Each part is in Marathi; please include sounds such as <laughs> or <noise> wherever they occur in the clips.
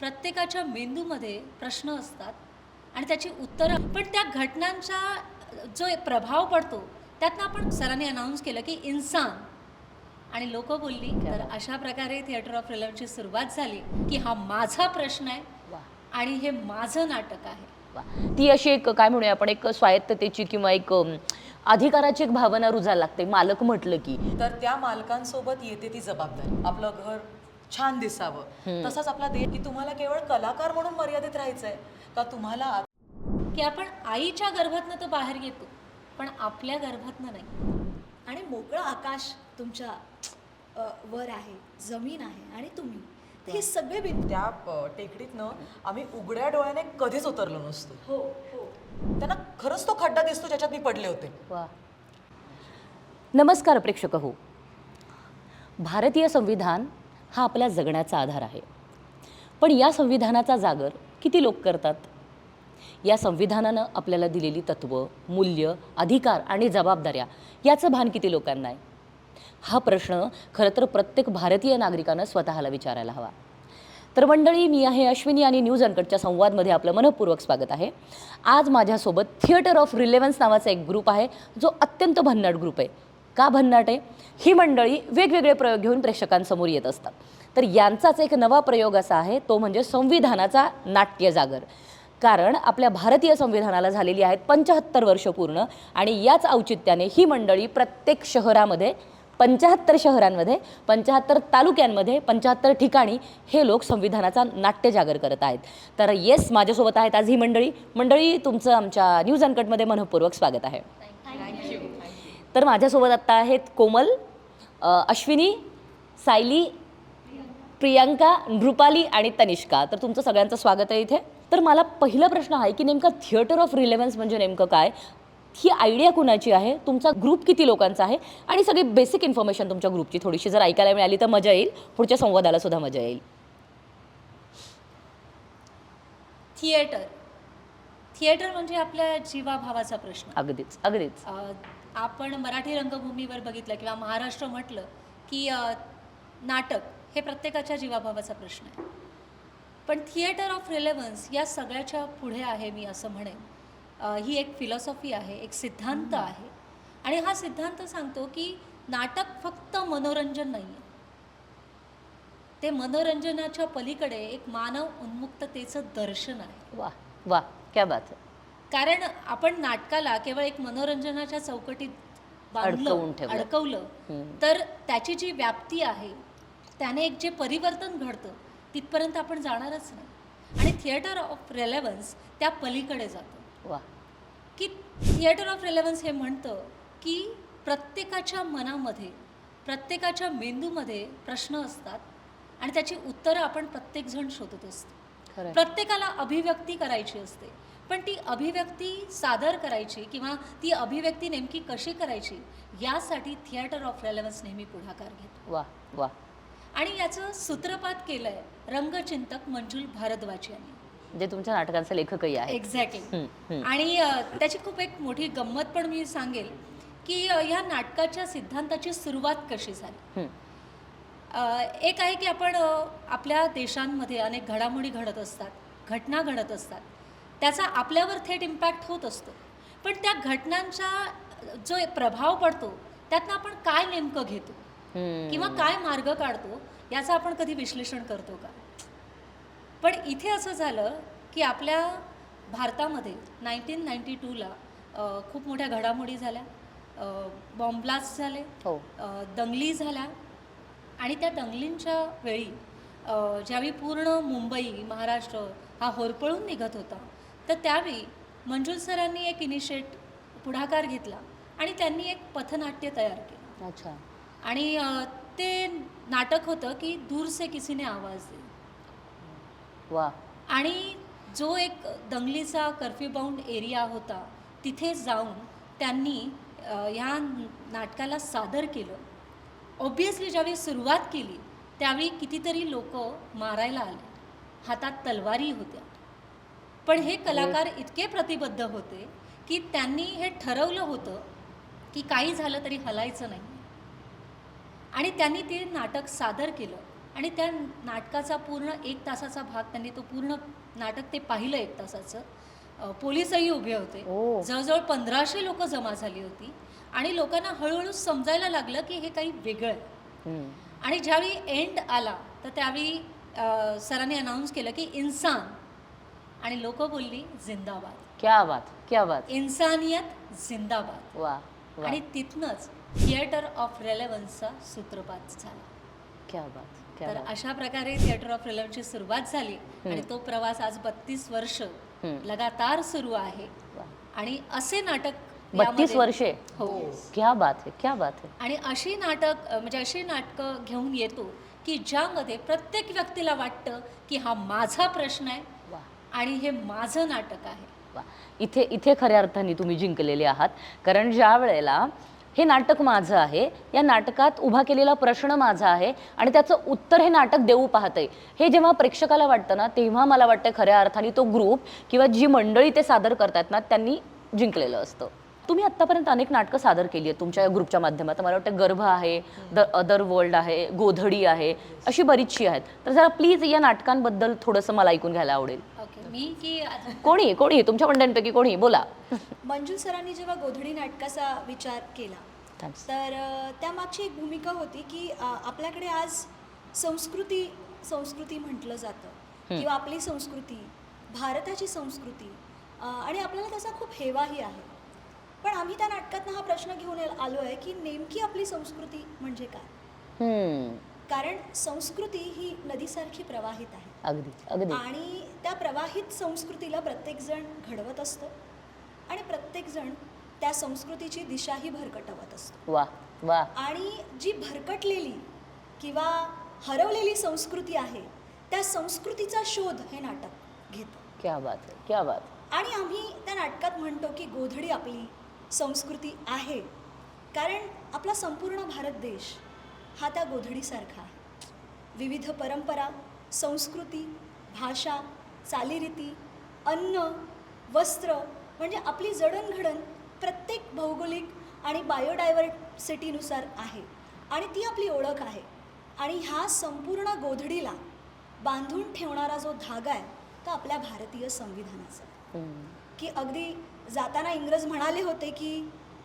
प्रत्येकाच्या मेंदूमध्ये प्रश्न असतात आणि त्याची उत्तरं पण त्या घटनांचा जो एक प्रभाव पडतो त्यातनं आपण सरांनी अनाऊन्स केलं की इन्सान. आणि लोक बोलली तर अशा प्रकारे थिएटर ऑफ रिलवची सुरुवात झाली की हा माझा प्रश्न आहे वा आणि हे माझं नाटक आहे. वा ती अशी एक काय म्हणूया आपण एक स्वायत्ततेची किंवा एक अधिकाराची एक भावना रुजायला लागते. मालक म्हटलं की. तर त्या मालकांसोबत येते ती जबाबदारी. आपलं घर छान दिसावं. तसंच आपला देश की तुम्हाला केवळ कलाकार म्हणून मर्यादित राहायचंय का तुम्हाला आत- की आपण आईच्या गर्भातनं तर बाहेर येतो पण आपल्या गर्भातनं नाही. आणि मोकळं आकाश तुमच्या अ, वर आहे जमीन आहे आणि तुम्ही. तर हे सगळे बिंदू त्या प- टेकडीतनं आम्ही उघड्या डोळ्याने कधीच उतरलो नसतो. हो हो. त्यांना खरंच तो खड्डा दिसतो ज्याच्यात मी पडले होते. वा. नमस्कार प्रेक्षक हो. भारतीय संविधान हा आपल्या जगण्याचा आधार आहे. पण या संविधानाचा जागर किती लोक करतात? या संविधानानं आपल्याला दिलेली तत्त्व मूल्य अधिकार आणि जबाबदाऱ्या याचं भान किती लोकांना आहे? हा प्रश्न खरं तर प्रत्येक भारतीय नागरिकानं स्वतःला विचारायला हवा. तर मंडळी मी आहे अश्विनी आणि न्यूज अनकटच्या संवादमध्ये आपलं मनपूर्वक स्वागत आहे. आज माझ्यासोबत थिएटर ऑफ रिलेव्हन्स नावाचा एक ग्रुप आहे जो अत्यंत भन्नाट ग्रुप आहे. का भन्नाट आहे? ही मंडळी वेगवेगळे प्रयोग घेऊन प्रेक्षकांसमोर येत असतात. तर यांचाच एक नवा प्रयोग असा आहे तो म्हणजे संविधानाचा नाट्य जागर. कारण आपल्या भारतीय संविधानाला झालेली आहेत पंचाहत्तर वर्ष पूर्ण आणि याच औचित्याने ही मंडळी प्रत्येक शहरामध्ये पंचाहत्तर शहरांमध्ये पंचाहत्तर तालुक्यांमध्ये पंचाहत्तर ठिकाणी हे लोक संविधानाचा नाट्य जागर करत आहेत. तर येस माझ्यासोबत आहेत आज ही मंडळी. मंडळी तुमचं आमच्या न्यूज अनकटमध्ये मनपूर्वक स्वागत आहे. तर माझ्यासोबत आत्ता आहेत कोमल अश्विनी सायली प्रियांका नृपाली आणि तनिष्का. तर तुमचं सगळ्यांचं स्वागत आहे इथे. तर मला पहिला प्रश्न आहे की नेमका थिएटर ऑफ रिलेव्हन्स म्हणजे नेमकं काय? ही आयडिया कुणाची आहे? तुमचा ग्रुप किती लोकांचा आहे? आणि सगळी बेसिक इन्फॉर्मेशन तुमच्या ग्रुपची थोडीशी जर ऐकायला मिळाली तर मजा येईल. पुढच्या संवादाला सुद्धा मजा येईल. थिएटर थिएटर म्हणजे आपल्या जीवाभावाचा प्रश्न. अगदीच अगदीच. आपण मराठी रंगभूमीवर बघितलं किंवा महाराष्ट्र म्हटलं की नाटक हे प्रत्येकाच्या जीवाभावाचा प्रश्न आहे. पण थिएटर ऑफ रिलेव्हन्स या सगळ्याच्या पुढे आहे मी असं म्हणेन. ही एक फिलॉसॉफी आहे एक सिद्धांत आहे. आणि हा सिद्धांत सांगतो की नाटक फक्त मनोरंजन नाही आहे ते मनोरंजनाच्या पलीकडे एक मानव उन्मुक्ततेचं दर्शन आहे. वा वा क्या बात आहे कारण आपण नाटकाला केवळ एक मनोरंजनाच्या चौकटीत बांधलं. अडकवलं. तर त्याची जी व्याप्ती आहे त्याने एक जे परिवर्तन घडतं तिथपर्यंत आपण जाणारच नाही आणि थिएटर ऑफ रेलेव्हन्स त्या पलीकडे जातं वा की थिएटर ऑफ रेलेव्हन्स हे म्हणतं की प्रत्येकाच्या मनामध्ये प्रत्येकाच्या मेंदूमध्ये प्रश्न असतात आणि त्याची उत्तरं आपण प्रत्येकजण शोधत असतो. प्रत्येकाला अभिव्यक्ती करायची असते पण ती अभिव्यक्ती सादर करायची किंवा ती अभिव्यक्ती नेमकी कशी करायची यासाठी थिएटर ऑफ रेलेव्हन्स नेहमी पुढाकार घेतो. वा वा. आणि याचं सूत्रपात केलंय रंगचिंतक मंजुल भारद्वाज यांनी. जे तुमच्या नाटकांचे लेखकही आहे एक्झॅक्टली. आणि त्याची खूप एक मोठी गंमत पण मी सांगेल की ह्या नाटकाच्या सिद्धांताची सुरुवात कशी झाली? एक आहे की आपण आपल्या देशांमध्ये अनेक घडामोडी घडत असतात घटना घडत असतात. त्याचा आपल्यावर थेट इम्पॅक्ट होत असतो. पण त्या घटनांचा जो प्रभाव पडतो त्यातनं आपण काय नेमकं घेतो. किंवा काय मार्ग काढतो? याचं आपण कधी विश्लेषण करतो का? पण इथे असं झालं की आपल्या भारतामध्ये नाईन्टीन नाईन्टी टूला खूप मोठ्या घडामोडी झाल्या. बॉम्ब ब्लास्ट झाले. हो. दंगली झाल्या. आणि त्या दंगलींच्या वेळी ज्यावेळी पूर्ण मुंबई महाराष्ट्र हा होरपळून निघत होता तर त्यावेळी मंजुल सरांनी एक इनिशिएट पुढाकार घेतला आणि त्यांनी एक पथनाट्य तयार केलं. अच्छा. आणि ते नाटक होतं की दूर से किसी ने आवाज दे. वा. आणि जो एक दंगलीचा कर्फ्यू बाउंड एरिया होता तिथे जाऊन त्यांनी ह्या नाटकाला सादर केलं. ऑब्वियसली ज्यावेळी सुरुवात केली त्यावेळी कितीतरी लोक मारायला आले. हातात तलवारी होत्या. पण हे कलाकार इतके प्रतिबद्ध होते की त्यांनी हे ठरवलं होतं की काही झालं तरी हलायचं नाही. आणि त्यांनी ते नाटक सादर केलं आणि त्या नाटकाचा पूर्ण एक तासाचा भाग त्यांनी तो पूर्ण नाटक ते पाहिलं एक तासाचं. पोलीसही उभे होते. ओ. जवळजवळ पंधराशे लोक जमा झाली होती आणि लोकांना हळूहळू समजायला लागलं की हे काही वेगळं आहे. आणि ज्यावेळी एंड आला तर त्यावेळी सरांनी अनाऊन्स केलं की इन्सान आणि लोक बोलली जिंदाबाद. क्या बात क्या बात. इन्सानियत जिंदाबाद. वा वा. आणि तिथनंच थिएटर ऑफ रेलेव्हन्सचा सूत्रपात झाला. क्या बात क्या तर बात. अशा प्रकारे थिएटर ऑफ रेलेव्हन्सची सुरुवात झाली आणि तो प्रवास आज बत्तीस वर्ष हम्म. लगातार सुरू आहे. वा. आणि असे नाटक बत्तीस यामध्ये- वर्षे. हो. क्या बात है क्या बात है. आणि अशी नाटक अ, म्हणजे अशी नाटकं घेऊन येतो की ज्यामध्ये प्रत्येक व्यक्तीला वाटतं की हा माझा प्रश्न आहे आणि हे माझं नाटक आहे. वा. इथे इथे खऱ्या अर्थाने तुम्ही जिंकलेले आहात. कारण ज्या वेळेला हे नाटक माझं आहे या नाटकात उभा केलेला प्रश्न माझा आहे आणि त्याचं उत्तर हे नाटक देऊ पाहतंय. हे जेव्हा प्रेक्षकाला वाटतं ना तेव्हा मला वाटतं खऱ्या अर्थाने तो ग्रुप किंवा जी मंडळी ते सादर करतात ना त्यांनी जिंकलेलं असतं. तुम्ही आत्तापर्यंत अनेक नाटकं सादर केली आहेत तुमच्या या ग्रुपच्या माध्यमात मला वाटतं गर्भ आहे द अदर वर्ल्ड आहे गोधडी आहे अशी बरीचशी आहेत. तर जरा प्लीज या नाटकांबद्दल थोडंसं मला ऐकून घ्यायला आवडेल. मी की कोणी कोणी? तुमच्या मंडळींपैकी कोणी? बोला. मंजू सरांनी जेव्हा गोधडी नाटकाचा विचार केला. तर त्यामागची एक भूमिका होती की आपल्याकडे आज संस्कृती संस्कृती म्हटलं जातं. किंवा आपली संस्कृती भारताची संस्कृती आणि आपल्याला त्याचा खूप हेवाही आहे. पण आम्ही त्या नाटकातनं हा प्रश्न घेऊन आलो आहे की नेमकी आपली संस्कृती म्हणजे काय? कारण संस्कृती ही नदीसारखी प्रवाहित आहे. अगदी अगदी. आणि त्या प्रवाहित संस्कृतीला प्रत्येकजण घडवत असतो आणि प्रत्येकजण त्या संस्कृतीची दिशाही भरकटवत असतो. वा वा. आणि जी भरकटलेली किंवा हरवलेली संस्कृती आहे त्या संस्कृतीचा शोध हे नाटक घेतं. क्या बात है क्या बात आणि आम्ही त्या नाटकात म्हणतो की गोधडी आपली संस्कृती आहे कारण आपला संपूर्ण भारत देश हा त्या गोधडीसारखा आहे. विविध परंपरा संस्कृती भाषा चालीरीती अन्न वस्त्र म्हणजे आपली जडणघडण प्रत्येक भौगोलिक आणि बायोडायव्हर्सिटीनुसार आहे आणि ती आपली ओळख आहे. आणि ह्या संपूर्ण गोधडीला बांधून ठेवणारा जो धागा आहे तो आपल्या भारतीय संविधानाचा हम्म, की अगदी जाताना इंग्रज म्हणाले होते की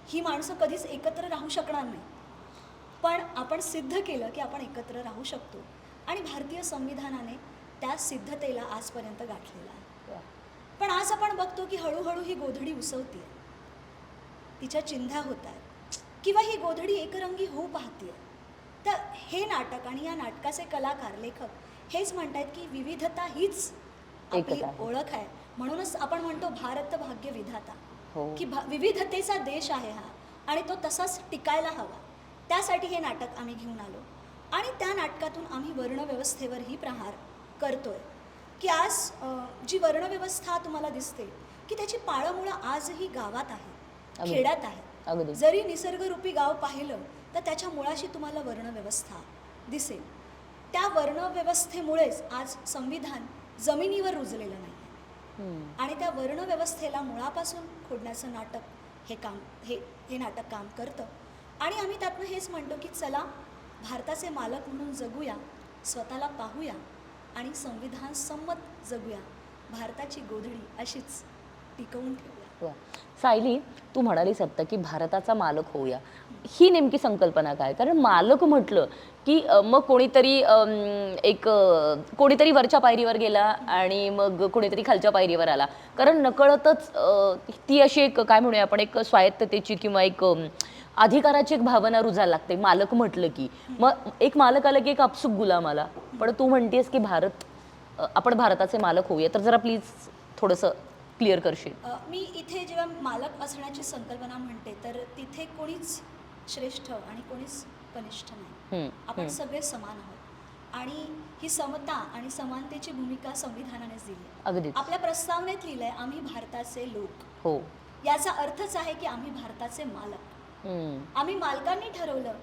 ही माणसं कधीच एकत्र राहू शकणार नाही. पण आपण सिद्ध केलं की आपण एकत्र राहू शकतो. आणि भारतीय संविधानाने त्या सिद्धतेला आजपर्यंत गाठलेला आहे. पण आज आपण बघतो की हळूहळू ही गोधडी उसवते तिच्या चिंध्या होत आहेत किंवा ही गोधडी एकरंगी होऊ पाहते तर हे नाटक आणि या नाटकाचे कलाकार लेखक हेच म्हणतात की विविधता हीच आपली. ओळख आहे. म्हणूनच आपण म्हणतो भारत भाग्य विधाता. हो. की विविधतेचा देश आहे हा आणि तो तसाच टिकायला हवा. त्यासाठी हे नाटक आम्ही घेऊन आलो. आणि त्या नाटकातून आम्ही वर्णव्यवस्थेवरही प्रहार करतोय. की आज जी वर्णव्यवस्था तुम्हाला दिसते की त्याची पाळंमुळं आजही गावात आहे. खेड्यात आहे. जरी निसर्गरूपी गाव पाहिलं तर त्याच्या मुळाशी तुम्हाला वर्णव्यवस्था दिसेल. त्या वर्णव्यवस्थेमुळेच आज संविधान जमिनीवर रुजलेलं नाही आणि त्या वर्णव्यवस्थेला मुळापासून खोडण्याचं नाटक हे काम हे हे नाटक काम करतं. आणि आम्ही त्यातनं हेच म्हणतो की चला भारताचे मालक म्हणून जगूया स्वतःला पाहूया आणि संविधान संमत जगूया. भारताची गोधडी अशीच टिकवून ठेवूया. हो. सायली तू म्हणालीस आत्ता की भारताचा मालक होऊया. ही नेमकी संकल्पना काय? कारण मालक म्हटलं की मग कोणीतरी एक कोणीतरी वरच्या पायरीवर गेला आणि मग कोणीतरी खालच्या पायरीवर आला. कारण नकळतच ती अशी एक काय म्हणूया आपण एक स्वायत्ततेची किंवा एक अधिकाराची एक भावना रुजायला लागते. मालक म्हटलं की. मग एक मालक आलं की एक अपसुक गुलाम आला. पण तू म्हणतेस की भारत आपण भारताचे मालक होऊया. तर जरा प्लीज थोडंसं क्लिअर करशील. मी इथे जेव्हा मालक असण्याची संकल्पना म्हणते तर तिथे कोणीच श्रेष्ठ आणि कोणीच कनिष्ठ नाही. आपण. सगळे समान आहोत. आणि ही समता आणि समानतेची भूमिका संविधानानेच दिली आपल्या प्रस्तावनेत लिहिलंय आम्ही भारताचे लोक. हो. याचा अर्थच आहे की आम्ही भारताचे मालक. आम्ही मालकांनी ठरवलं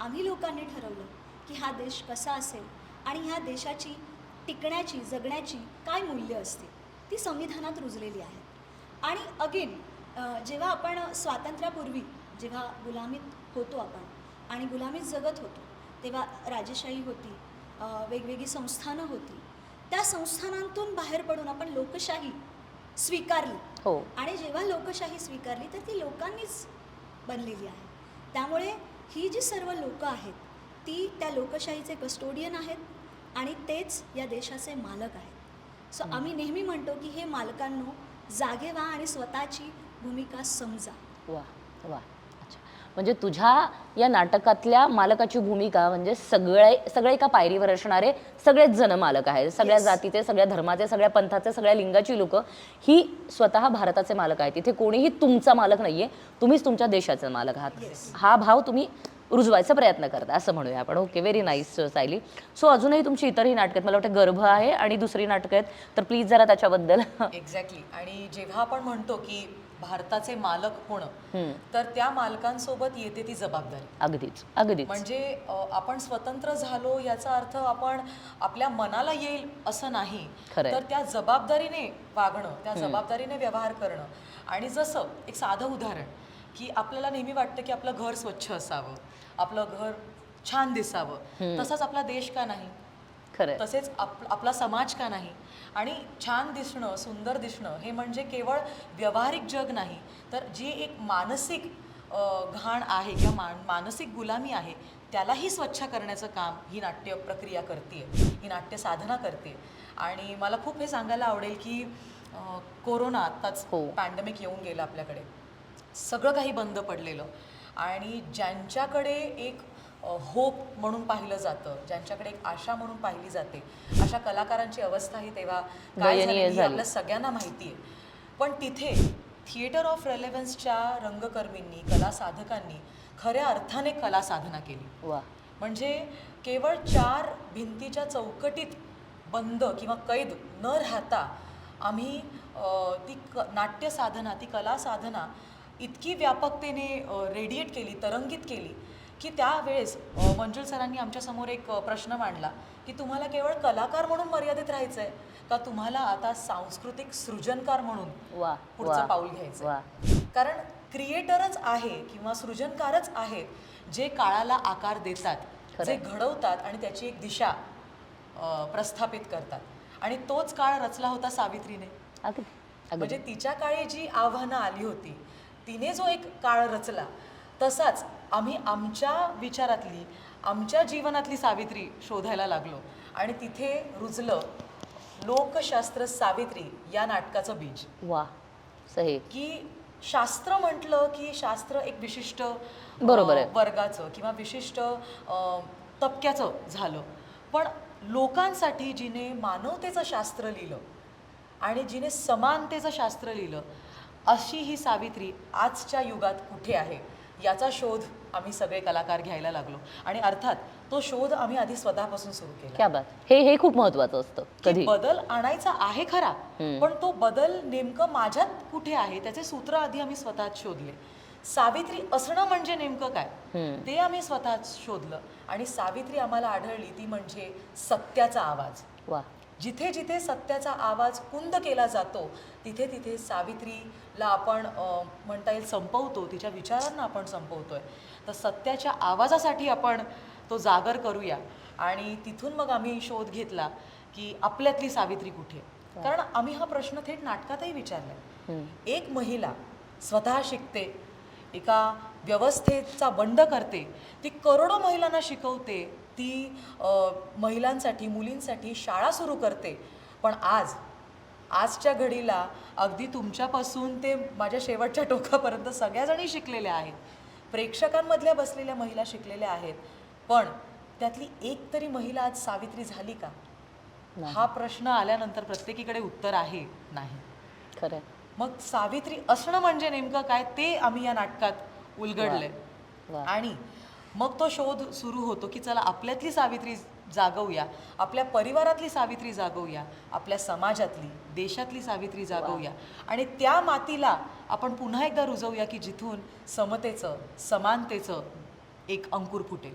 आम्ही लोकांनी ठरवलं की हा देश कसा असेल आणि ह्या देशाची टिकण्याची जगण्याची काय मूल्य असतील ती संविधानात रुजलेली आहेत आणि अगेन जेव्हा आपण स्वातंत्र्यापूर्वी जेव्हा गुलामीत होतो आपण आणि गुलामीत जगत होतो तेव्हा राजेशाही होती वेगवेगळी संस्थानं होती त्या संस्थानांतून बाहेर पडून आपण लोकशाही स्वीकारली. हो. आणि जेव्हा लोकशाही स्वीकारली तर ती लोकांनीच बनलेली आहे. त्यामुळे ही जी सर्व लोक आहेत ती त्या लोकशाहीचे कस्टोडियन आहेत आणि तेच या देशाचे मालक आहेत. सो आम्ही नेहमी म्हणतो की हे मालकांनो जागे व्हा आणि स्वतःची भूमिका समजा. वा वा. म्हणजे तुझ्या या नाटकातल्या मालकाची भूमिका म्हणजे सगळे सगळे एका पायरीवर असणारे सगळेच जण मालक आहेत. सगळ्या Yes. जातीचे सगळ्या धर्माचे सगळ्या पंथाचे सगळ्या लिंगाची लोक ही स्वतः भारताचे मालक आहेत. इथे कोणीही तुमचा मालक नाहीये. तुम्हीच तुमच्या देशाचे मालक आहात. Yes. हा भाव तुम्ही रुजवायचा प्रयत्न करता असं म्हणूया आपण. Okay very nice Sayali. So अजूनही तुमची इतरही नाटकं आहेत. मला वाटतं गर्भ आहे आणि दुसरी नाटकं आहेत. तर प्लीज जरा त्याच्याबद्दल. एक्झॅक्टली आणि जेव्हा आपण म्हणतो की भारताचे मालक होणं तर त्या मालकांसोबत येते ती जबाबदारी. अगदीच अगदीच. म्हणजे आपण स्वतंत्र झालो याचा अर्थ आपण आपल्या मनाला येईल असं नाही. तर त्या जबाबदारीने वागणं त्या जबाबदारीने व्यवहार करणं. आणि जसं एक साधं उदाहरण की आपल्याला नेहमी वाटतं की आपलं घर स्वच्छ असावं आपलं घर छान दिसावं. तसंच आपला देश का नाही? तसेच आप आपला समाज का नाही? आणि छान दिसणं सुंदर दिसणं हे म्हणजे केवळ व्यावहारिक जग नाही तर जी एक मानसिक घाण आहे किंवा मान मानसिक गुलामी आहे त्यालाही स्वच्छ करण्याचं काम ही नाट्य प्रक्रिया करते ही नाट्य साधना करते आणि मला खूप हे सांगायला आवडेल की कोरोना आत्ताच हो. पॅन्डेमिक येऊन गेलं आपल्याकडे. सगळं काही बंद पडलेलं. आणि ज्यांच्याकडे एक होप म्हणून पाहिलं जातं ज्यांच्याकडे एक आशा म्हणून पाहिली जाते. अशा कलाकारांची अवस्था ही तेव्हा काय झाली. आपल्या सगळ्यांना माहिती आहे. पण तिथे थिएटर ऑफ रेलेव्हन्सच्या रंगकर्मींनी कला साधकांनी खऱ्या अर्थाने कला साधना केली. म्हणजे केवळ चार भिंतीच्या चौकटीत बंद किंवा कैद न राहता आम्ही ती क नाट्य साधना ती कला साधना इतकी व्यापकतेने रेडिएट केली तरंगित केली. की त्यावेळेस मंजुल सरांनी आमच्यासमोर एक प्रश्न मांडला की तुम्हाला केवळ कलाकार म्हणून मर्यादित राहायचं आहे का तुम्हाला आता सांस्कृतिक सृजनकार म्हणून पुढचं पाऊल घ्यायचं कारण क्रिएटरच आहे किंवा सृजनकारच आहेत जे काळाला आकार देतात. जे घडवतात आणि त्याची एक दिशा प्रस्थापित करतात. आणि तोच काळ रचला होता सावित्रीने. म्हणजे तिच्या काळी जी आव्हानं आली होती तिने जो एक काळ रचला तसाच आम्ही आमच्या विचारातली आमच्या जीवनातली सावित्री शोधायला लागलो. आणि तिथे रुजलं लोकशास्त्र सावित्री या नाटकाचं बीज. वा सही. की शास्त्र म्हटलं की शास्त्र एक विशिष्ट बरोबर आहे. वर्गाचं किंवा विशिष्ट अ, तबक्याचं झालं. पण लोकांसाठी जिने मानवतेचं शास्त्र लिहिलं आणि जिने समानतेचं शास्त्र लिहिलं अशी ही सावित्री आजच्या युगात कुठे आहे? याचा शोध आम्ही सगळे कलाकार घ्यायला लागलो. आणि अर्थात तो शोध आम्ही आधी स्वतःपासून सुरू केला. क्या बात. हे हे खूप महत्वाचं असतं की कधी. बदल आणायचा आहे खरा. पण तो बदल नेमकं माझ्यात कुठे आहे त्याचे सूत्र आधी आम्ही स्वतःच शोधले. सावित्री असणं म्हणजे नेमकं काय. ते आम्ही स्वतःच शोधलं. आणि सावित्री आम्हाला आढळली ती म्हणजे सत्याचा आवाज. वा. जिथे जिथे सत्याचा आवाज कुंद केला जातो तिथे तिथे सावित्रीला आपण म्हणता येईल संपवतो. तिच्या विचारांना आपण संपवतोय. तर सत्याच्या आवाजासाठी आपण तो जागर करूया. आणि तिथून मग आम्ही शोध घेतला की आपल्यातली सावित्री कुठे? कारण आम्ही हा प्रश्न थेट नाटकातही विचारलाय. हम्म. एक महिला स्वतः शिकते एका व्यवस्थेचा बंड करते ती करोडो महिलांना शिकवते ती महिलांसाठी मुलींसाठी शाळा सुरू करते. पण आज आजच्या घडीला अगदी तुमच्यापासून ते माझ्या शेवटच्या टोकापर्यंत सगळ्याजणी शिकलेल्या आहेत. प्रेक्षकांमधल्या बसलेल्या महिला शिकलेल्या आहेत. पण त्यातली एक तरी महिला आज सावित्री झाली का. हा प्रश्न आल्यानंतर प्रत्येकीकडे उत्तर आहे नाही. खरंय. मग सावित्री असणं म्हणजे नेमकं काय? ते आम्ही या नाटकात उलगडलंय. आणि मग तो शोध सुरू होतो की चला आपल्यातली सावित्री जागवूया आपल्या परिवारातली सावित्री जागवूया आपल्या समाजातली देशातली सावित्री जागवूया. आणि त्या मातीला आपण पुन्हा एकदा रुजवूया की जिथून समतेचं समानतेचं एक अंकुर फुटेल.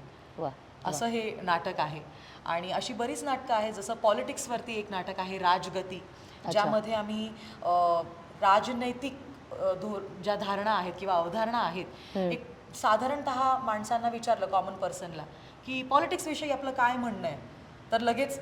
असं हे नाटक आहे. आणि अशी बरीच नाटकं आहेत जसं पॉलिटिक्सवरती एक नाटक आहे राजगती ज्यामध्ये आम्ही राजनैतिक धोर ज्या धारणा आहेत किंवा अवधारणा आहेत एक साधारणतः माणसांना विचारलं कॉमन पर्सनला की पॉलिटिक्स विषयी आपलं काय म्हणणं आहे? तर लगेच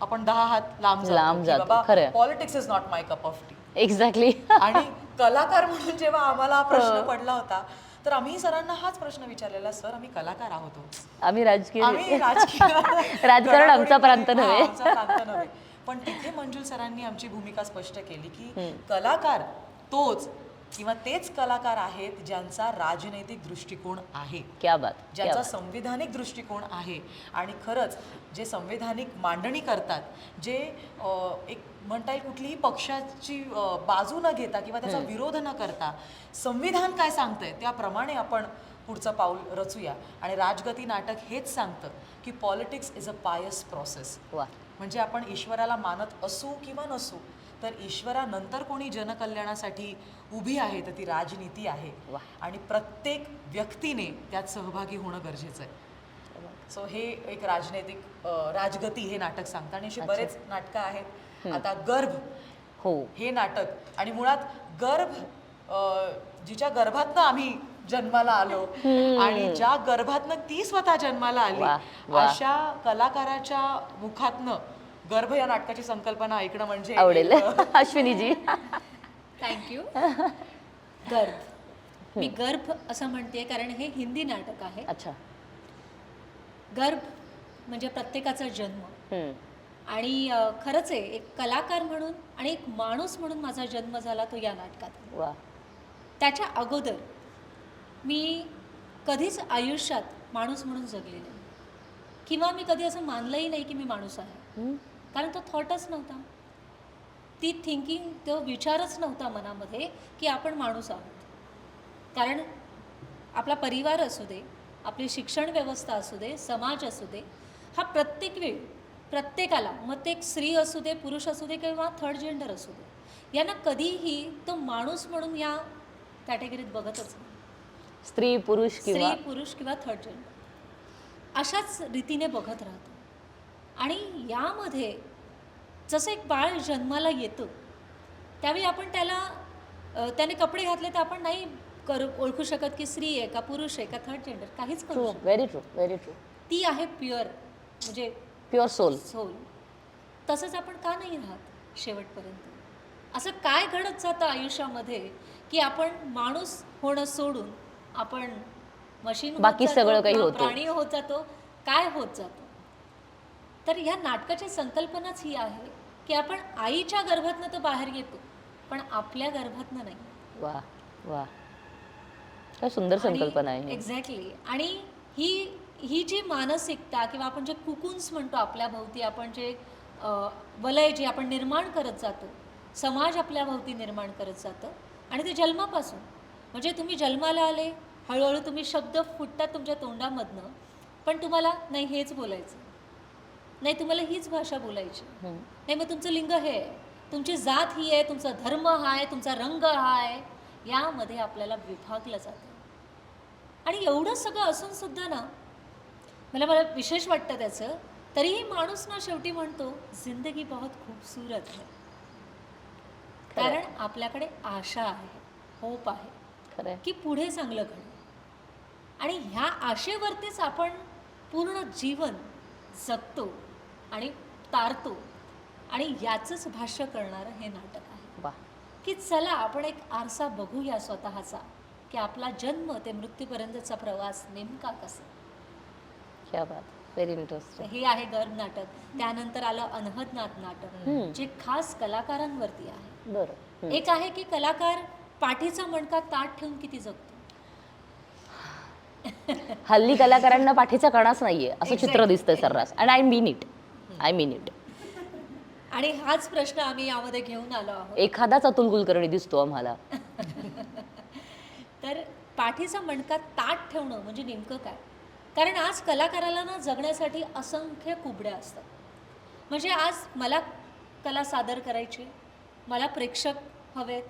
आपण दहा हात लांब लांब जातो, बाबा. Politics is not my cup of tea exactly आणि कलाकार म्हणून जेव्हा आम्हाला हा प्रश्न पडला होता तर आम्ही सरांना हाच प्रश्न विचारलेला सर आम्ही कलाकार आहोत. हो." आम्ही राजकीय <laughs> राजकारण आमचा प्रांत हा, नव्हे. आमचा प्रांत नव्हे. पण तिथे मंजुल सरांनी आमची भूमिका स्पष्ट केली की कलाकार तोच किंवा तेच कलाकार आहेत ज्यांचा राजनैतिक दृष्टिकोन आहे. क्या बात ज्यांचा. संविधानिक दृष्टिकोन आहे. आणि खरंच जे संविधानिक मांडणी करतात जे एक म्हणता येईल कुठलीही पक्षाची बाजू न घेता किंवा त्याचा विरोध न करता संविधान काय सांगतंय त्याप्रमाणे आपण पुढचं पाऊल रचूया. आणि राजगती नाटक हेच सांगतं की पॉलिटिक्स इज अ पायस प्रोसेस. वा. म्हणजे आपण ईश्वराला मानत असू किंवा नसू तर ईश्वरानंतर कोणी जनकल्याणासाठी उभी आहे तर ती राजनीती आहे. आणि प्रत्येक व्यक्तीने त्यात सहभागी होणं गरजेचं आहे. सो हे एक राजनैतिक राजगती हे नाटक सांगतं. आणि असे बरेच नाटकं आहेत. आता गर्भ हो. हे नाटक. आणि मुळात गर्भ जिच्या गर्भातनं आम्ही जन्माला आलो आणि ज्या गर्भातनं ती स्वतः जन्माला आली. अशा कलाकाराच्या मुखातनं गर्भ या नाटकाची संकल्पना ऐकणं म्हणजे आवडेल. <laughs> अश्विनीजी. थँक्यू <laughs> गर्भ. मी गर्भ असं म्हणते कारण हे हिंदी नाटक आहे. अच्छा. गर्भ म्हणजे प्रत्येकाचा जन्म. आणि खरंच आहे एक कलाकार म्हणून आणि एक माणूस म्हणून माझा जन्म झाला तो या नाटकात. वा. त्याच्या अगोदर मी कधीच आयुष्यात माणूस म्हणून जगलेले नाही. किंवा मी कधी असं मानलंही नाही की मी माणूस आहे. कारण तो थॉटच नव्हता. ती थिंकिंग तो विचारच नव्हता मनामध्ये की आपण माणूस आहोत. कारण आपला परिवार असू दे आपली शिक्षण व्यवस्था असू दे समाज असू दे हा प्रत्येक वेळी प्रत्येकाला मग ते स्त्री असू दे पुरुष असू दे किंवा थर्ड जेंडर असू दे यांना कधीही तो माणूस म्हणून या कॅटेगरीत बघतच नाही. स्त्री पुरुष स्त्री पुरुष किंवा थर्ड जेंडर अशाच रीतीने बघत राहतो. आणि यामध्ये जसं एक बाळ जन्माला येतं त्यावेळी आपण त्याला त्याने कपडे घातले तर आपण नाही करू ओळखू शकत की स्त्री आहे का पुरुष आहे का थर्ड जेंडर काहीच करू शकत व्हेरी ट्रू व्हेरी ट्रू ती आहे प्युअर म्हणजे प्युअर सोल सोल तसंच आपण का नाही राहत शेवटपर्यंत? असं काय घडत जातं आयुष्यामध्ये की आपण माणूस होणं सोडून आपण मशीन बाकी सगळं काही. प्राणी होत जातो काय होत जातो? तर ह्या नाटकाची संकल्पनाच ही आहे की आपण आईच्या गर्भातनं तर बाहेर येतो पण आपल्या गर्भातनं नाही. वा वा काय सुंदर संकल्पना आहे. एक्झॅक्टली आणि ही ही जी मानसिकता किंवा आपण जे कुकुन्स म्हणतो आपल्या भोवती आपण जे वलय जे आपण निर्माण करत जातो समाज आपल्या भोवती निर्माण करत जातं आणि ते जन्मापासून. म्हणजे तुम्ही जन्माला आले हळूहळू तुम्ही शब्द फुटतात तुमच्या तोंडामधनं पण तुम्हाला नाही हेच बोलायचं. नाही तुम्हाला हीच भाषा बोलायची. हम्म. नाही मग तुमचं लिंग हे आहे. तुमची जात ही आहे तुमचा धर्म हा आहे तुमचा रंग हा आहे यामध्ये आपल्याला विभागलं जातं. आणि एवढं सगळं असून सुद्धा ना मला मला विशेष वाटतं त्याचं तरीही माणूस ना शेवटी म्हणतो जिंदगी बहुत खूबसूरत है. कारण आपल्याकडे आशा आहे होप आहे. की पुढे चांगलं घडेल. आणि ह्या आशेवरतीच आपण पूर्ण जीवन जगतो. आणि तारतो. आणि याचंच भाष्य करणारं हे नाटक आहे. वा. की चला आपण एक आरसा बघूया स्वतःचा की आपला जन्म ते मृत्यूपर्यंतचा प्रवास नेमका कसा. क्या बात. व्हेरी इंटरेस्टिंग हे आहे गर्भ नाटक. त्यानंतर आलं अनहदनाथ नाटक. जे खास कलाकारांवरती आहे. एक आहे की कलाकार पाठीचा मणका ताट ठेवून किती जगतो? हल्ली कलाकारांना पाठीचा कणाच नाहीये असं चित्र. दिसतंय सर्रास. And I mean it I mean it आणि हाच प्रश्न आम्ही यामध्ये घेऊन आलो आहोत. एखादाच अतुल कुलकर्णी दिसतो आम्हाला. तर पाठीचा मणका ताट ठेवणं म्हणजे नेमकं काय? कारण आज कलाकाराला ना जगण्यासाठी असंख्य कुबड्या असतात. म्हणजे आज मला कला सादर करायची मला प्रेक्षक हवेत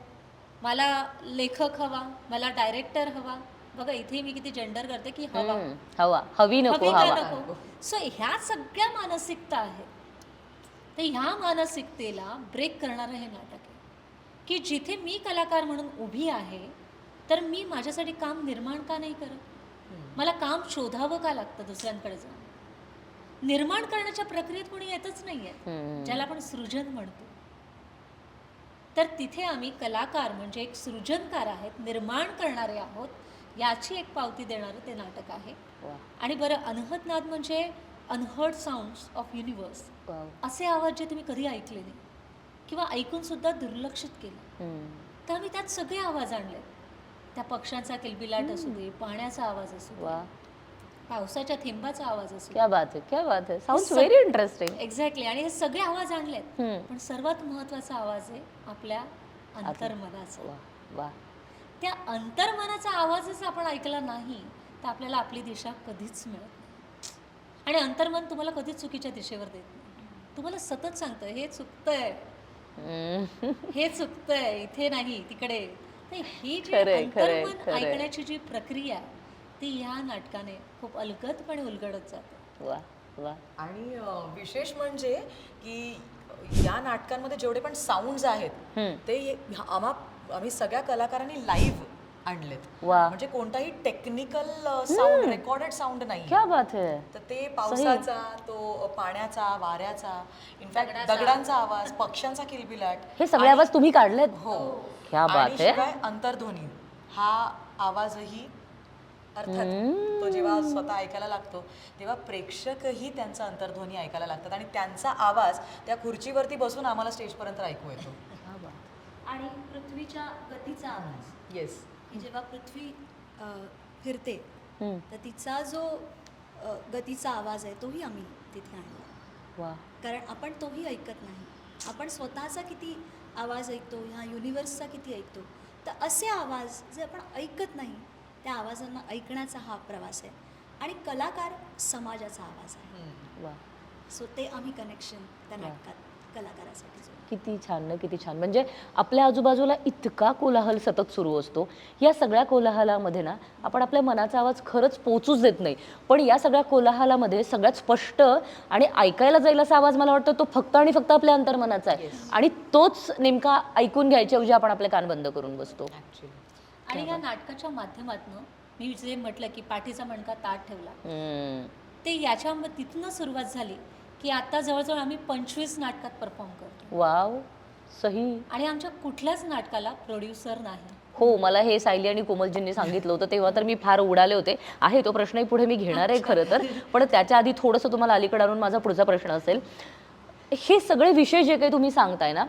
मला लेखक हवा मला डायरेक्टर हवा बघा इथे मी किती जेंडर करते की हवा. हम्म. हवा. हवी नको हवी का हवा. नको. सो ह्या सगळ्या मानसिकता आहेत. तर ह्या मानसिकतेला ब्रेक करणारं हे नाटक आहे. की जिथे मी कलाकार म्हणून उभी आहे तर मी माझ्यासाठी काम निर्माण का नाही करत? मला काम शोधावं का लागतं दुसऱ्यांकडे जाऊन? निर्माण करण्याच्या प्रक्रियेत कोणी येतच नाहीये हम्म. ज्याला आपण सृजन म्हणतो. तर तिथे आम्ही कलाकार म्हणजे एक सृजनकार आहेत निर्माण करणारे आहोत याची एक पावती देणारं ते नाटक आहे. आणि बरं अनहद नाद म्हणजे अनहर्ड साऊंड्स ऑफ युनिवर्स असे आवाज जे तुम्ही कधी ऐकले नाही. किंवा ऐकून सुद्धा दुर्लक्षित केलं. तर आम्ही त्यात सगळे आवाज आणले. त्या पक्ष्यांचा किलबिलाट असू दे पाण्याचा आवाज असू दे वा. पावसाच्या थेंबाचा आवाज असू क्या बात है क्या बात है साऊंड व्हेरी इंटरेस्टिंग एक्झॅक्टली आणि हे सगळे आवाज आणलेत. पण सर्वात महत्त्वाचा आवाज आहे आपल्या अंतर्मनाचा. वा वा. त्या अंतर्मनाचा आवाजच आपण ऐकला नाही तर आपल्याला आपली दिशा कधीच मिळत आणि अंतर्मन तुम्हाला कधीच चुकीच्या दिशेवर देत नाही तुम्हाला सतत सांगतं हे चुकतंय. हे चुकतंय इथे नाही तिकडे नाही ही जी अंतर्मन. ऐकण्याची जी प्रक्रिया आहे ती या नाटकाने खूप अलगदपणे उलगडत जाते वा वा आणि विशेष म्हणजे की या नाटकांमध्ये जेवढे पण साऊंड्स आहेत. ते ये- आम्हा आम्ही सगळ्या कलाकारांनी लाईव्ह आणलेत. वा. म्हणजे कोणताही टेक्निकल साऊंड रेकॉर्डेड साऊंड नाही. क्या बात है. तर ते पावसाचा तो पाण्याचा वाऱ्याचा इनफॅक्ट दगडांचा. आवाज पक्ष्यांचा किलबिलाट. हे सगळे आवाज तुम्ही काढलेत? हो. क्या आणि बात है. शिवाय अंतर्ध्वनी हा आवाजही अर्थात तो जेव्हा स्वतः ऐकायला लागतो तेव्हा प्रेक्षकही त्यांचा अंतर्ध्वनी ऐकायला लागतात. आणि त्यांचा आवाज त्या खुर्चीवरती बसून आम्हाला स्टेजपर्यंत ऐकू येतो. आणि पृथ्वीच्या गतीचा आवाज. येस की जेव्हा पृथ्वी फिरते. तर तिचा जो गतीचा आवाज आहे तोही आम्ही तिथे आणला वा कारण आपण तोही ऐकत नाही. आपण स्वतःचा किती आवाज ऐकतो ह्या युनिवर्सचा किती ऐकतो तर असे आवाज जे आपण ऐकत नाही त्या आवाजांना ऐकण्याचा हा प्रवास आहे. आणि कलाकार समाजाचा आवाज आहे. वा सो ते आम्ही कनेक्शन त्या. नाटकात कलाकारासाठी. किती छान ना किती छान. म्हणजे आपल्या आजूबाजूला इतका कोलाहल सतत सुरू असतो. या सगळ्या कोलाहलामध्ये ना आपण आपल्या मनाचा आवाज खरंच पोचूच देत नाही. पण या सगळ्या कोलाहलामध्ये सगळ्यात स्पष्ट आणि ऐकायला जाईल असा आवाज मला वाटतं तो फक्त आणि फक्त आपल्या अंतर्मनाचा आहे. आणि तोच नेमका ऐकून घ्यायच्या ऐवजी आपण आपले कान बंद करून बसतो. आणि या नाटकाच्या माध्यमातून मी जे म्हटलं की पाठीचा मणका ताट ठेवला. ते याच्या तिथनं सुरुवात झाली. की आता जवळजवळ आम्ही पंचवीस नाटकात परफॉर्म करतो वाव सही. आणि आमच्या कुठल्याच नाटकाला प्रोड्युसर नाही. हो मला हे सायली आणि कोमलजींनी सांगितलं होतं तेव्हा तर मी फार उडाले होते. आहे तो प्रश्नही पुढे मी घेणार आहे खरं तर. पण त्याच्या आधी थोडंसं तुम्हाला अलीकडे आणून माझा पुढचा प्रश्न असेल. हे सगळे विषय जे काही तुम्ही सांगताय ना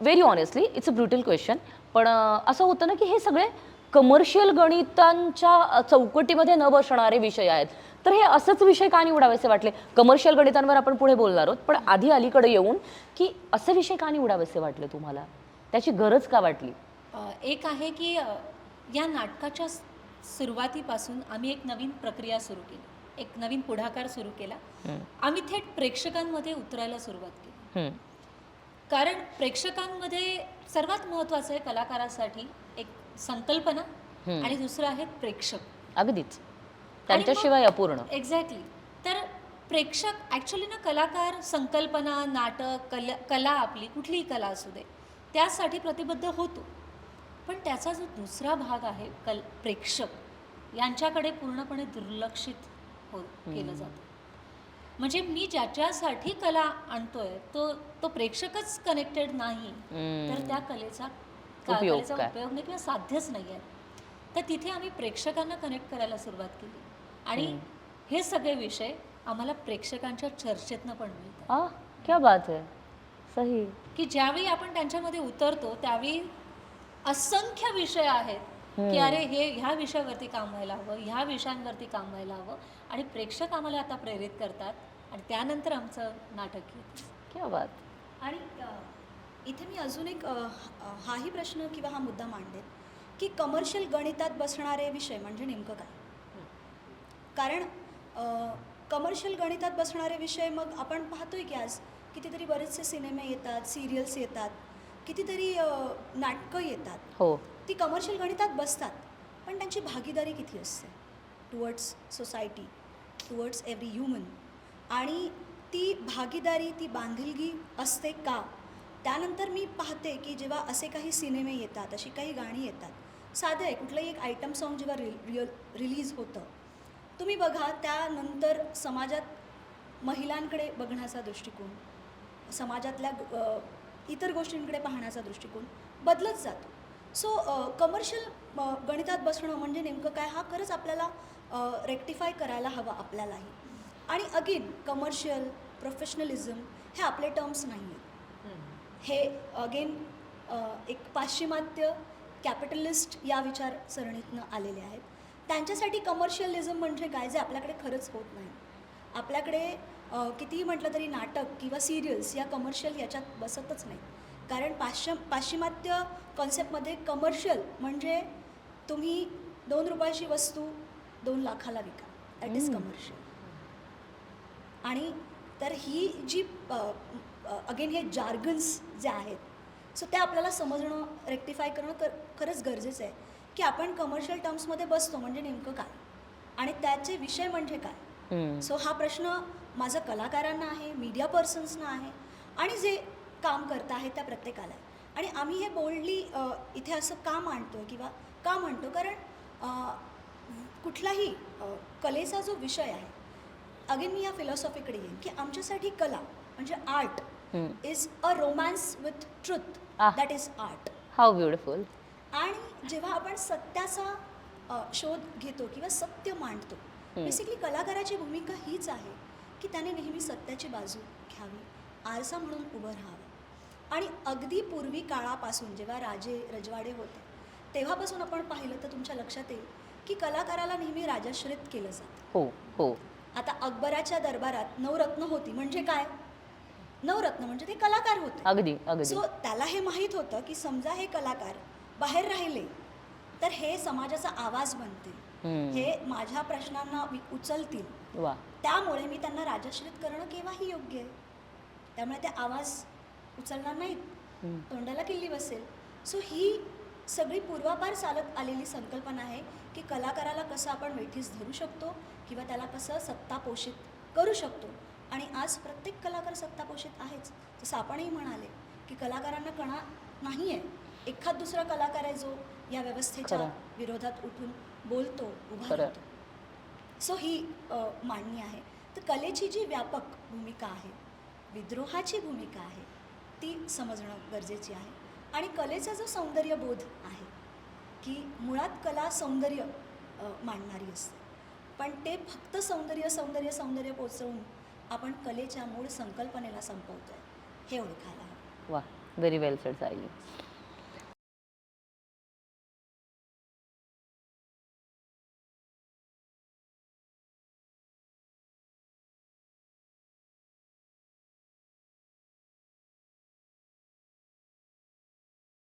very honestly it's a brutal question पण अं, असं होतं ना की हे सगळे कमर्शियल गणितांच्या चौकटीमध्ये न बसणारे विषय आहेत. तर हे असंच विषय का निवडावेसे वाटले? कमर्शियल गणितांवर आपण पुढे बोलणार आहोत पण आधी अलीकडे येऊन की असे विषय का निवडावेसे वाटले तुम्हाला? त्याची गरज का वाटली? एक आहे की या नाटकाच्या सुरुवातीपासून आम्ही एक नवीन प्रक्रिया सुरू केली. एक नवीन पुढाकार सुरू केला. आम्ही थेट प्रेक्षकांमध्ये उतरायला सुरुवात केली. कारण प्रेक्षकांमध्ये सर्वात महत्त्वाचं आहे कलाकारासाठी संकल्पना. आणि दुसरं आहे प्रेक्षक. अगदीच. त्यांच्याशिवाय अपूर्ण. एक्झॅक्टली तर प्रेक्षक ॲक्च्युली ना कलाकार संकल्पना नाटक कला कला आपली कुठलीही कला असू दे त्यासाठी प्रतिबद्ध होतो. पण त्याचा जो दुसरा भाग आहे कल प्रेक्षक यांच्याकडे पूर्णपणे दुर्लक्षित हो केलं जातं. म्हणजे मी ज्याच्यासाठी कला आणतोय तो तो प्रेक्षकच कनेक्टेड नाही. तर त्या कलेचा उपयोग काय? उपयोग नाही किंवा साध्यच नाही आहे. तर तिथे आम्ही प्रेक्षकांना कनेक्ट करायला सुरुवात केली. आणि हे सगळे विषय आम्हाला प्रेक्षकांच्या चर्चेतनं पण मिळतात. आ क्या बात है. सही. की ज्यावेळी आपण त्यांच्यामध्ये उतरतो त्यावेळी असंख्य विषय आहेत की अरे हे ह्या विषयावरती काम व्हायला हवं ह्या विषयांवरती काम व्हायला हवं. आणि प्रेक्षक आम्हाला आता प्रेरित करतात. आणि त्यानंतर आमचं नाटक येतं. क्या बात. आणि अ, इथे मी अजून एक हाही प्रश्न किंवा हा मुद्दा मांडेन की कमर्शियल गणितात बसणारे विषय म्हणजे नेमकं काय? कारण कमर्शियल गणितात बसणारे विषय मग आपण पाहतोय की आज कितीतरी बरेचसे सिनेमे येतात सिरियल्स येतात कितीतरी नाटकं येतात. हो. ती कमर्शियल गणितात बसतात पण त्यांची भागीदारी किती असते? Towards society towards every human आणि ती भागीदारी ती बांधिलगी असते का? त्यानंतर मी पाहते की जेव्हा असे काही सिनेमे येतात अशी काही गाणी येतात साधं आहे कुठलंही एक आयटम सॉन्ग जेव्हा रि रिअल रिलीज होतं तुम्ही बघा त्यानंतर समाजात महिलांकडे बघण्याचा दृष्टिकोन समाजातल्या इतर गोष्टींकडे पाहण्याचा दृष्टिकोन बदलत जातो. सो कमर्शियल गणितात बसणं म्हणजे नेमकं काय? हा खरंच आपल्याला रेक्टिफाय करायला हवा आपल्यालाही. आणि अगेन कमर्शियल प्रोफेशनलिझम हे आपले टर्म्स नाही आहेत हे अगेन एक पाश्चिमात्य कॅपिटलिस्ट या विचारसरणीतनं आलेले आहेत. त्यांच्यासाठी कमर्शियलिझम म्हणजे काय? जे आपल्याकडे खरंच होत नाही. आपल्याकडे कितीही म्हटलं तरी नाटक किंवा सिरियल्स या कमर्शियल याच्यात बसतच नाही. कारण पाश्चिम पाश्चिमात्य कॉन्सेप्टमध्ये कमर्शियल म्हणजे तुम्ही दोन रुपयाची वस्तू दोन लाखाला विका. दॅट इज कमर्शियल आणि तर ही जी अगेन हे जार्गन्स जे आहेत. सो ते आपल्याला समजणं रेक्टिफाय करणं कर खरंच गरजेचं आहे. की आपण कमर्शियल टर्म्समध्ये बसतो म्हणजे नेमकं काय? आणि त्याचे विषय म्हणजे काय. सो हा प्रश्न माझा कलाकारांना आहे मीडिया पर्सन्सना आहे आणि जे काम करत आहेत त्या प्रत्येकाला आहे. आणि आम्ही हे बोल्डली इथे असं का मांडतो किंवा का म्हणतो? कारण कुठलाही कलेचा जो विषय आहे अगेन मी या फिलॉसॉफीकडे येईन की आमच्यासाठी कला म्हणजे art. Is a romance with truth ah. That is art how beautiful आणि जेव्हा आपण सत्याचा अ, शोध घेतो किंवा सत्य मांडतो बेसिकली कलाकाराची भूमिका हीच आहे की त्याने नेहमी सत्याची बाजू घ्यावी आरसा म्हणून उभं राहावं. आणि अगदी पूर्वी काळापासून जेव्हा राजे रजवाडे होते तेव्हापासून आपण पाहिलं तर तुमच्या लक्षात येईल की कलाकाराला नेहमी राजाश्रित केलं जातं. हो हो. आता अकबराच्या दरबारात नवरत्न होती म्हणजे काय? नवरत्न म्हणजे ते कलाकार होते. अगदी अगदी. सो त्याला हे माहीत होतं की समजा हे कलाकार बाहेर राहिले तर हे समाजाचा आवाज बनतील. हम्म. हे माझ्या प्रश्नांना उचलतील. त्यामुळे मी त्यांना राजश्रित करणं केव्हाही योग्य आहे. त्यामुळे ते आवाज उचलणार नाहीत. तोंडाला किल्ली बसेल. सो ही सगळी पूर्वापार चालत आलेली संकल्पना आहे की कलाकाराला कसं आपण वेठीस धरू शकतो किंवा त्याला कसं सत्ता पोषित करू शकतो. आणि आज प्रत्येक कलाकार सत्ता पोषित आहेच. जसं आपणही म्हणाले की कलाकारांना कणा नाही आहे एखाद दुसरा कलाकार आहे जो या व्यवस्थेच्या. विरोधात उठून बोलतो उभा. राहतो. सो ही मांडणी आहे. तर कलेची जी व्यापक भूमिका आहे विद्रोहाची भूमिका आहे ती समजणं गरजेची आहे. आणि कलेचा जो सौंदर्यबोध आहे की मुळात कला सौंदर्य मांडणारी असते. पण ते फक्त सौंदर्य सौंदर्य सौंदर्य पोचवून आपण कलेच्या मूळ संकल्पनेला संपवतो आहे हे ओळखायला हवं. वा व्हेरी वेल सेड सायली